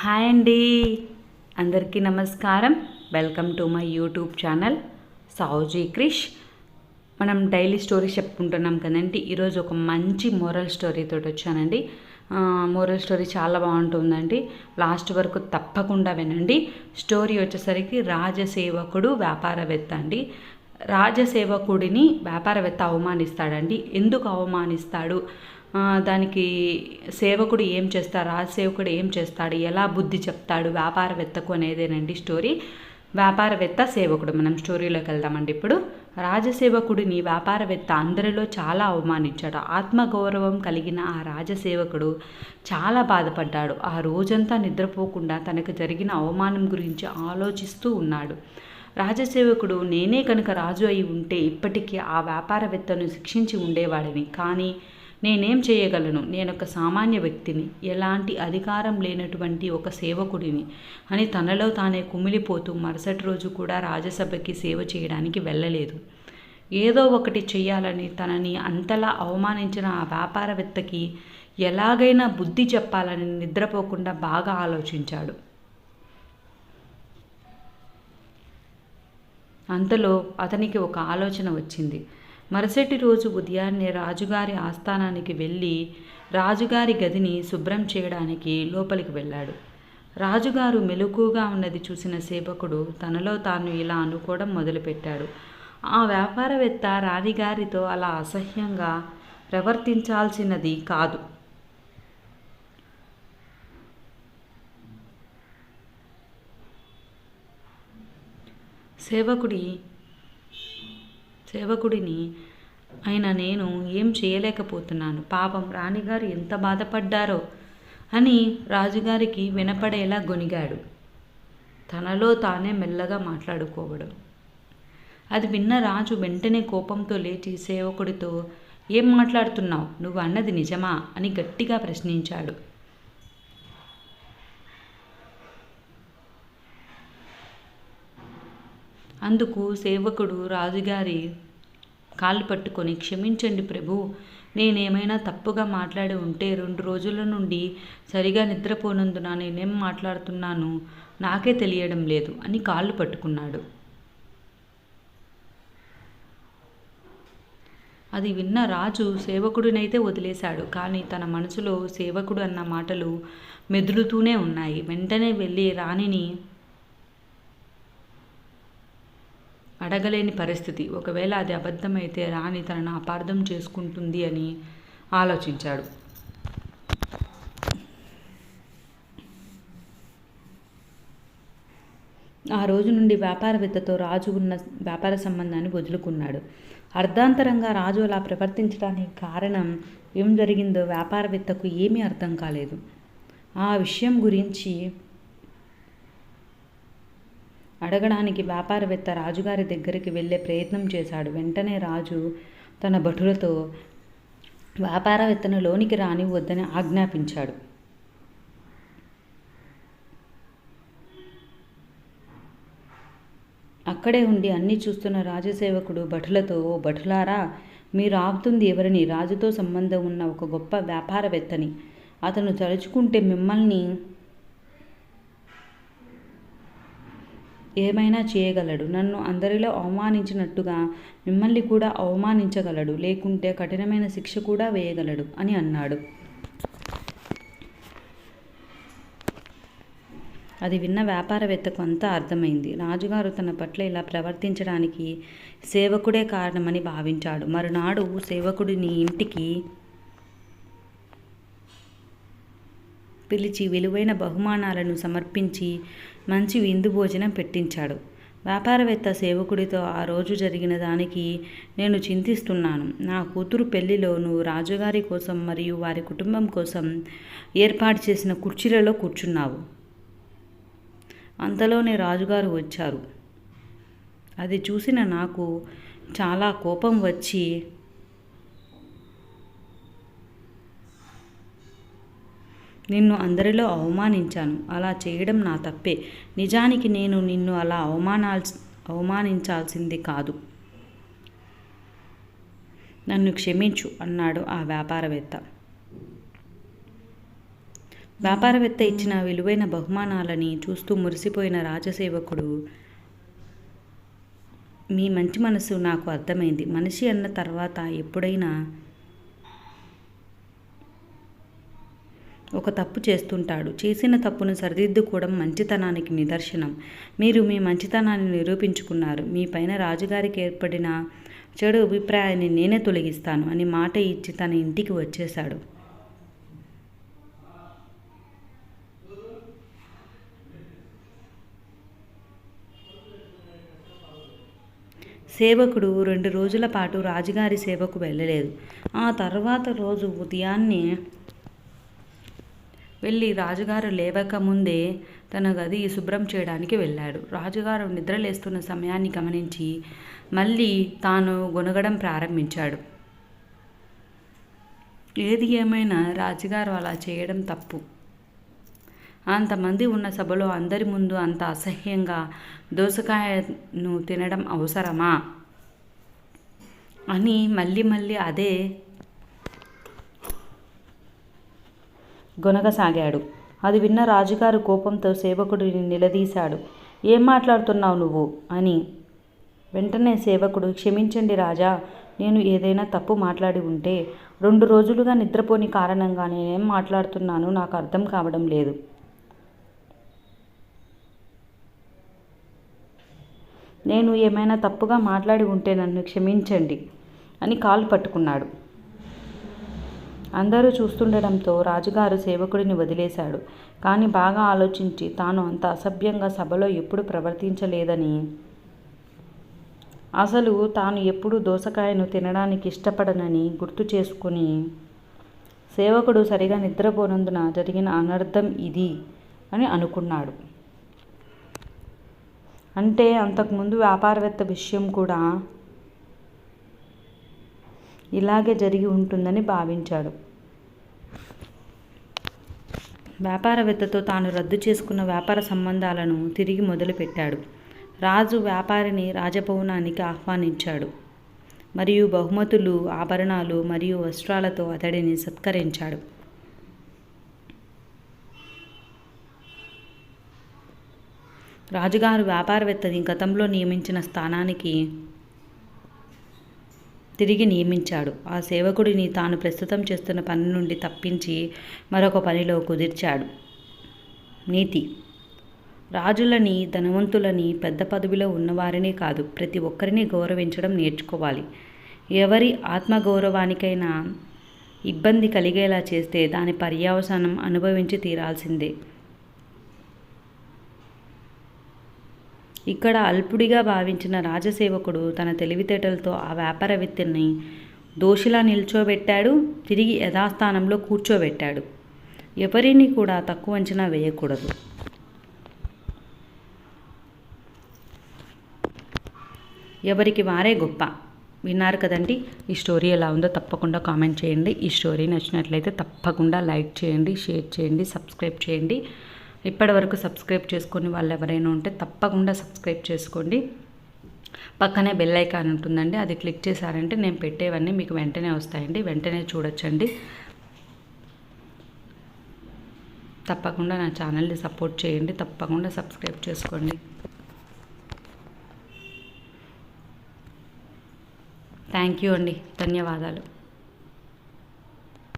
Hi అండి. అందరికీ నమస్కారం. Welcome to my YouTube channel Savuji Krish. మనం డైలీ స్టోరీస్ చెప్పుకుంటున్నాం కదండి. ఈరోజు ఒక మంచి మోరల్ స్టోరీతో వచ్చానండి. మోరల్ స్టోరీ చాలా బాగుంటుందండి. లాస్ట్ వరకు తప్పకుండా వినండి. స్టోరీ వచ్చేసరికి రాజసేవకుడు వ్యాపారవేత్త అండి. రాజసేవకుడిని వ్యాపారవేత్త అవమానిస్తాడండి. ఎందుకు అవమానిస్తాడు? దానికి సేవకుడు ఏం చేస్తాడు? రాజసేవకుడు ఏం చేస్తాడు? ఎలా బుద్ధి చెప్తాడు? వ్యాపారవేత్తకు అనేదేనండి స్టోరీ. వ్యాపారవేత్త సేవకుడు. మనం స్టోరీలోకి వెళ్దామండి ఇప్పుడు. రాజసేవకుడిని వ్యాపారవేత్త అందరిలో చాలా అవమానించాడు. ఆత్మగౌరవం కలిగిన ఆ రాజసేవకుడు చాలా బాధపడ్డాడు. ఆ రోజంతా నిద్రపోకుండా తనకు జరిగిన అవమానం గురించి ఆలోచిస్తూ ఉన్నాడు. రాజసేవకుడు నేనే కనుక రాజు అయి ఉంటే ఇప్పటికీ ఆ వ్యాపారవేత్తను శిక్షించి ఉండేవాడిని. కానీ నేనేం చేయగలను? నేనొక సామాన్య వ్యక్తిని. ఎలాంటి అధికారం లేనటువంటి ఒక సేవకుడిని. అని తనలో తానే కుమిలిపోతూ మరుసటి రోజు కూడా రాజసభకి సేవ చేయడానికి వెళ్ళలేదు. ఏదో ఒకటి చేయాలని తనని అంతలా అవమానించిన ఆ వ్యాపారవేత్తకి ఎలాగైనా బుద్ధి చెప్పాలని నిద్రపోకుండా బాగా ఆలోచించాడు. అంతలో అతనికి ఒక ఆలోచన వచ్చింది. మరుసటి రోజు ఉదయాన్నే రాజుగారి ఆస్థానానికి వెళ్ళి రాజుగారి గదిని శుభ్రం చేయడానికి లోపలికి వెళ్ళాడు. రాజుగారు మెలకుగా ఉన్నది చూసిన సేవకుడు తనలో తాను ఇలా అనుకోవడం మొదలుపెట్టాడు. ఆ వ్యాపారవేత్త రాణిగారితో అలా అసహ్యంగా ప్రవర్తించాల్సినది కాదు. సేవకుడి సేవకుడిని ఆయన నేను ఏం చేయలేకపోతున్నాను. పాపం రాణిగారు ఎంత బాధపడ్డారో అని రాజుగారికి వినపడేలా గొనిగాడు తనలో తానే మెల్లగా మాట్లాడుకోవడం. అది విన్న రాజు వెంటనే కోపంతో లేచి సేవకుడితో ఏం మాట్లాడుతున్నావు? నువ్వు అన్నది నిజమా? అని గట్టిగా ప్రశ్నించాడు. అందుకు సేవకుడు రాజుగారి కాళ్ళు పట్టుకొని క్షమించండి ప్రభు. నేనేమైనా తప్పుగా మాట్లాడి ఉంటే రెండు రోజుల నుండి సరిగా నిద్రపోనందున నేనేం మాట్లాడుతున్నాను నాకే తెలియడం లేదు అని కాళ్ళు పట్టుకున్నాడు. అది విన్న రాజు సేవకుడినైతే వదిలేశాడు. కానీ తన మనసులో సేవకుడు అన్న మాటలు మెదులుతూనే ఉన్నాయి. వెంటనే వెళ్ళి రాణిని అడగలేని పరిస్థితి. ఒకవేళ అది అబద్ధమైతే రాణి తనను అపార్థం చేసుకుంటుంది అని ఆలోచించాడు. ఆ రోజు నుండి వ్యాపారవేత్తతో రాజు ఉన్న వ్యాపార సంబంధాన్ని వదులుకున్నాడు. అర్ధాంతరంగా రాజు అలా ప్రవర్తించడానికి కారణం ఏం జరిగిందో వ్యాపారవేత్తకు ఏమీ అర్థం కాలేదు. ఆ విషయం గురించి అడగడానికి వ్యాపారవేత్త రాజుగారి దగ్గరికి వెళ్ళే ప్రయత్నం చేశాడు. వెంటనే రాజు తన భటులతో వ్యాపారవేత్తను లోనికి రానివ్వద్దని ఆజ్ఞాపించాడు. అక్కడే ఉండి అన్నీ చూస్తున్న రాజసేవకుడు భటులతో ఓ భటులారా మీరు ఆపుతుంది ఎవరిని? రాజుతో సంబంధం ఉన్న ఒక గొప్ప వ్యాపారవేత్తని. అతను తలుచుకుంటే మిమ్మల్ని ఏమైనా చేయగలడు. నన్ను అందరిలో అవమానించినట్టుగా మిమ్మల్ని కూడా అవమానించగలడు. లేకుంటే కఠినమైన శిక్ష కూడా వేయగలడు అని అన్నాడు. అది విన్న వ్యాపారవేత్తకు అంతా అర్థమైంది. రాజుగారు తన పట్ల ఇలా ప్రవర్తించడానికి సేవకుడే కారణమని భావించాడు. మరునాడు సేవకుడిని ఇంటికి పిలిచి విలువైన బహుమానాలను సమర్పించి మంచి విందు భోజనం పెట్టించాడు. వ్యాపారవేత్త సేవకుడితో ఆ రోజు జరిగిన దానికి నేను చింతిస్తున్నాను. నా కూతురు పెళ్ళిలో నువ్వు రాజుగారి కోసం మరియు వారి కుటుంబం కోసం ఏర్పాటు చేసిన కుర్చీలలో కూర్చున్నావు. అంతలోనే రాజుగారు వచ్చారు. అది చూసిన నాకు చాలా కోపం వచ్చి నిన్ను అందరిలో అవమానించాను. అలా చేయడం నా తప్పే. నిజానికి నేను నిన్ను అలా అవమానాల్ అవమానించాల్సింది కాదు. నన్ను క్షమించు అన్నాడు ఆ వ్యాపారవేత్త. వ్యాపారవేత్త ఇచ్చిన విలువైన బహుమానాలని చూస్తూ మురిసిపోయిన రాజసేవకుడు మీ మంచి మనసు నాకు అర్థమైంది. మనిషి అన్న తర్వాత ఎప్పుడైనా ఒక తప్పు చేస్తుంటాడు. చేసిన తప్పును సరిదిద్దుకోవడం మంచితనానికి నిదర్శనం. మీరు మీ మంచితనాన్ని నిరూపించుకున్నారు. మీ పైన రాజుగారికి ఏర్పడిన చెడు అభిప్రాయాన్ని నేనే తొలగిస్తాను అని మాట ఇచ్చి తన ఇంటికి వచ్చేశాడు. సేవకుడు రెండు రోజుల పాటు రాజుగారి సేవకు వెళ్ళలేదు. ఆ తర్వాత రోజు ఉదయాన్నే వెళ్ళి రాజుగారు లేవక ముందే తన గది శుభ్రం చేయడానికి వెళ్ళాడు. రాజుగారు నిద్రలేస్తున్న సమయాన్ని గమనించి మళ్ళీ తాను గొనగడం ప్రారంభించాడు. ఏది ఏమైనా రాజుగారు అలా చేయడం తప్పు. అంతమంది ఉన్న సభలో అందరి ముందు అంత అసహ్యంగా దోసకాయను తినడం అవసరమా? అని మళ్ళీ మళ్ళీ అదే గొనగసాగాడు. అది విన్న రాజుగారు కోపంతో సేవకుడిని నిలదీశాడు. ఏం మాట్లాడుతున్నావు నువ్వు? అని. వెంటనే సేవకుడు క్షమించండి రాజా నేను ఏదైనా తప్పు మాట్లాడి ఉంటే రెండు రోజులుగా నిద్రపోని కారణంగా నేనేం మాట్లాడుతున్నాను నాకు అర్థం కావడం లేదు. నేను ఏమైనా తప్పుగా మాట్లాడి ఉంటే నన్ను క్షమించండి అని కాలు పట్టుకున్నాడు. అందరూ చూస్తుండడంతో రాజుగారు సేవకుడిని వదిలేశాడు. కానీ బాగా ఆలోచించి తాను అంత అసభ్యంగా సభలో ఎప్పుడు ప్రవర్తించలేదని. అసలు తాను ఎప్పుడూ దోసకాయను తినడానికి ఇష్టపడనని గుర్తు చేసుకుని సేవకుడు సరిగా నిద్రపోనందున జరిగిన అనర్థం ఇది అని అనుకున్నాడు. అంటే అంతకుముందు వ్యాపారవేత్త విషయం కూడా ఇలాగే జరిగి ఉంటుందని భావించాడు. వ్యాపారవేత్తతో తాను రద్దు చేసుకున్న వ్యాపార సంబంధాలను తిరిగి మొదలుపెట్టాడు. రాజు వ్యాపారిని రాజభవనానికి ఆహ్వానించాడు. మరియు బహుమతులు ఆభరణాలు మరియు వస్త్రాలతో అతడిని సత్కరించాడు. రాజుగారు వ్యాపారవేత్తని గతంలో నియమించిన స్థానానికి తిరిగి నియమించాడు. ఆ సేవకుడిని తాను ప్రస్తుతం చేస్తున్న పని నుండి తప్పించి మరొక పనిలో కుదిర్చాడు. నీతి. రాజులని ధనవంతులని పెద్ద పదవిలో ఉన్నవారినే కాదు ప్రతి ఒక్కరిని గౌరవించడం నేర్చుకోవాలి. ఎవరి ఆత్మగౌరవానికైనా ఇబ్బంది కలిగేలా చేస్తే దాని పర్యవసానం అనుభవించి తీరాల్సిందే. ఇక్కడ అల్పుడిగా భావించిన రాజసేవకుడు తన తెలివితేటలతో ఆ వ్యాపారవేత్తని దోషిలా నిల్చోబెట్టాడు తిరిగి యథాస్థానంలో కూర్చోబెట్టాడు. ఎవరిని కూడా తక్కువ అంచనా వేయకూడదు. ఎవరికి వారే గొప్ప. విన్నారు కదండి? ఈ స్టోరీ ఎలా ఉందో తప్పకుండా కామెంట్ చేయండి. ఈ స్టోరీ నచ్చినట్లయితే తప్పకుండా లైక్ చేయండి షేర్ చేయండి సబ్స్క్రైబ్ చేయండి. ఇప్పటి వరకు సబ్స్క్రైబ్ చేసుకొని వాళ్ళు ఎవరైనా ఉంటే తప్పకుండా సబ్స్క్రైబ్ చేసుకోండి. పక్కనే బెల్ ఐకాన్ ఉంటుందండి అది క్లిక్ చేశారంటే నేను పెట్టేవన్నీ మీకు వెంటనే వస్తాయండి వెంటనే చూడొచ్చండి. తప్పకుండా నా ఛానల్ని సపోర్ట్ చేయండి తప్పకుండా సబ్స్క్రైబ్ చేసుకోండి. థ్యాంక్ యూ అండి ధన్యవాదాలు.